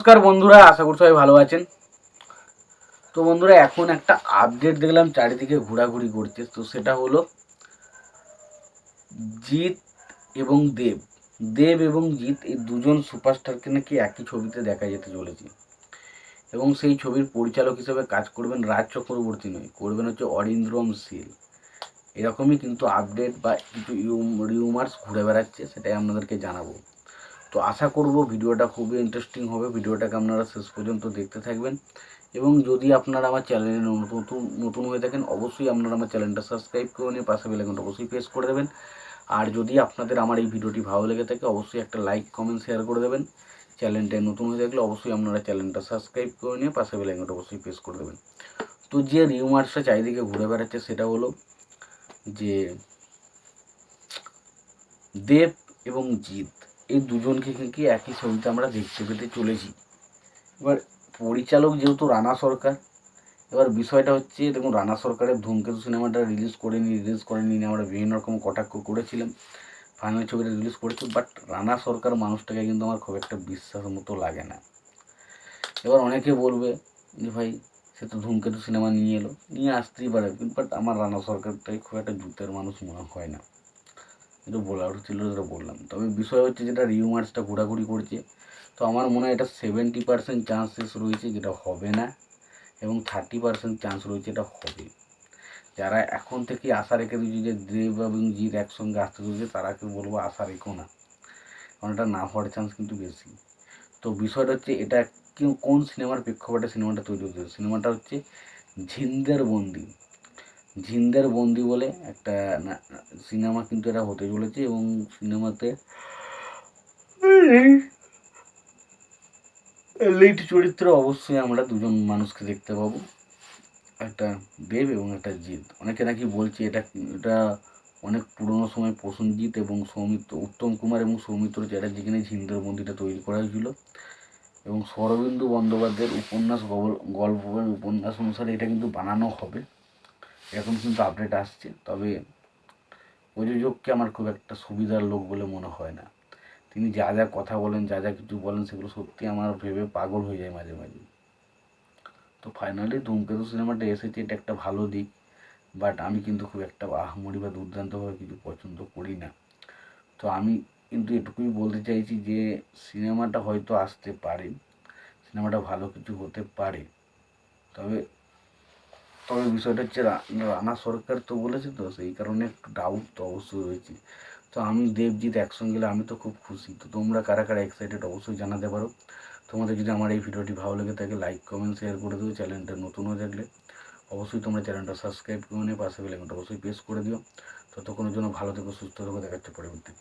নমস্কার বন্ধুরা, আশা করি সবাই ভালো আছেন। তো বন্ধুরা, এখন একটা আপডেট দেখলাম চারিদিকে ঘোরাঘুরি করছে তো সেটা হলো জিৎ এবং দেব। দেব এবং জিৎ এই দুজন সুপারস্টারকে নাকি একই ছবিতে দেখা যেতে চলেছে। এবং সেই ছবির পরিচালক হিসেবে কাজ করবেন রাজ চক্রবর্তী নয়, করবেন হচ্ছে অরিন্দ্রম শীল এরকমই কিন্তু আপডেট বা কিছু রিউমার্স ঘুরে বেড়াচ্ছে, সেটাই আপনাদেরকে জানাব। তো আশা করব ভিডিওটা খুবই ইন্টারেস্টিং হবে। ভিডিওটাকে আপনারা শেষ পর্যন্ত দেখতে থাকবেন। এবং যদি আপনারা আমার চ্যানেলে নতুন নতুন হয়ে থাকেন, অবশ্যই আপনারা আমার চ্যানেলটা সাবস্ক্রাইব করে নিয়ে পাশে বেলাইকনটা অবশ্যই প্রেস করে দেবেন। আর যদি আপনাদের আমার এই ভিডিওটি ভালো লেগে থাকে, অবশ্যই একটা লাইক কমেন্ট শেয়ার করে দেবেন। চ্যানেলটায় নতুন হয়ে থাকলে অবশ্যই আপনারা চ্যানেলটা সাবস্ক্রাইব করে নিয়ে পাশে বেলাইকনটা অবশ্যই প্রেস করে দেবেন। তো যে রিউমার্সটা চারিদিকে ঘুরে বেড়াচ্ছে সেটা হলো যে দেব এবং জিৎ। এই দুজনকে কি একই ছবিতে আমরা দেখতে পেতে চলেছি? এবার পরিচালক যেহেতু রানা সরকার, এবার বিষয়টা হচ্ছে, দেখুন, রানা সরকারের ধূমকেতু সিনেমাটা রিলিজ করেনি রিলিজ করেনি আমরা বিভিন্ন রকম কটাক্ষ করেছিলাম ফাইনাল ছবিটা রিলিজ করেছি বাট রানা সরকার মানুষটাকে কিন্তু আমার খুব একটা বিশ্বাস মতো লাগে না। এবার অনেকে বলবে যে, ভাই, সে তো ধূমকেতু সিনেমা নিয়ে এলো, নিয়ে আসতেই পারে বাট আমার রানা সরকারটাই খুব একটা জুতের মানুষ মনে হয় না। যেটা বলার ছিল যেটা বললাম। তবে বিষয় হচ্ছে যেটা রিউমার্সটা ঘোরাঘুরি করছে, তো আমার মনে হয় এটা সেভেন্টি পার্সেন্ট চান্সেস রয়েছে যেটা হবে না এবং থার্টি পার্সেন্ট চান্স রয়েছে এটা হবে। যারা এখন থেকে আশা রেখে দিচ্ছে যে দেব এবং জিৎ একসঙ্গে আসতে চলেছে তারাকে বলব আশা রেখো না। কারণ এটা না হওয়ার চান্স কিন্তু বেশি। তো বিষয়টা হচ্ছে এটা কোন সিনেমার প্রেক্ষাপটে সিনেমাটা তৈরি হচ্ছে সিনেমাটা হচ্ছে ঝিন্দের বন্দি। ঝিন্দের বন্দি বলে একটা সিনেমা কিন্তু এটা হতে চলেছে এবং সিনেমাতে লিড চরিত্র অবশ্যই আমরা দুজন মানুষকে দেখতে পাবো। একটা দেব এবং একটা জিৎ। অনেকে নাকি বলছে এটা এটা অনেক পুরনো সময় প্রসেনজিৎ এবং সৌমিত্র উত্তম কুমার এবং সৌমিত্র চ্যাটার্জিকে নিয়ে ঝিন্দের বন্দিটা তৈরি করা হয়েছিল। এবং শরবিন্দু বন্দ্যোপাধ্যায়ের উপন্যাস গল্প উপন্যাস অনুসারে এটা কিন্তু বানানো হবে। এরকম কিন্তু আপডেট আসছে, তবে প্রযোজককে আমার খুব একটা সুবিধার লোক বলে মনে হয় না। তিনি যা যা কথা বলেন, যা যা কিছু বলেন, সেগুলো সত্যি আমার ভেবে পাগল হয়ে যায় মাঝে মাঝে। তো ফাইনালি ধূমকেতু সিনেমাটা এসেছে, এটা একটা ভালো দিক বাট আমি কিন্তু খুব একটা আহমরি বা দুর্দান্তভাবে কিছু পছন্দ করি না। তো আমি কিন্তু এটুকুই বলতে চাইছি যে, সিনেমাটা হয়তো আসতে পারে, সিনেমাটা ভালো কিছু হতে পারে, তবে তবে বিষয়টা হচ্ছে রানা সরকার তো বলেছে তো, সেই কারণে একটু ডাউট তো অবশ্যই রয়েছে। তো আমি দেবজিৎ একসঙ্গে গেলে আমি তো খুব খুশি। তো তোমরা কারা কারা এক্সাইটেড অবশ্যই জানাতে পারো। তোমাদের যদি আমার এই ভিডিওটি ভালো লেগে থাকে লাইক কমেন্ট শেয়ার করে দিও। চ্যানেলটা নতুন হয়ে থাকলে অবশ্যই তোমরা চ্যানেলটা সাবস্ক্রাইব করে নিয়ে পাশে বেলাইকনটা অবশ্যই প্রেস করে দিও। ততক্ষণের জন্য ভালো থেকো, সুস্থ থেকো। দেখাচ্ছে পরবর্তী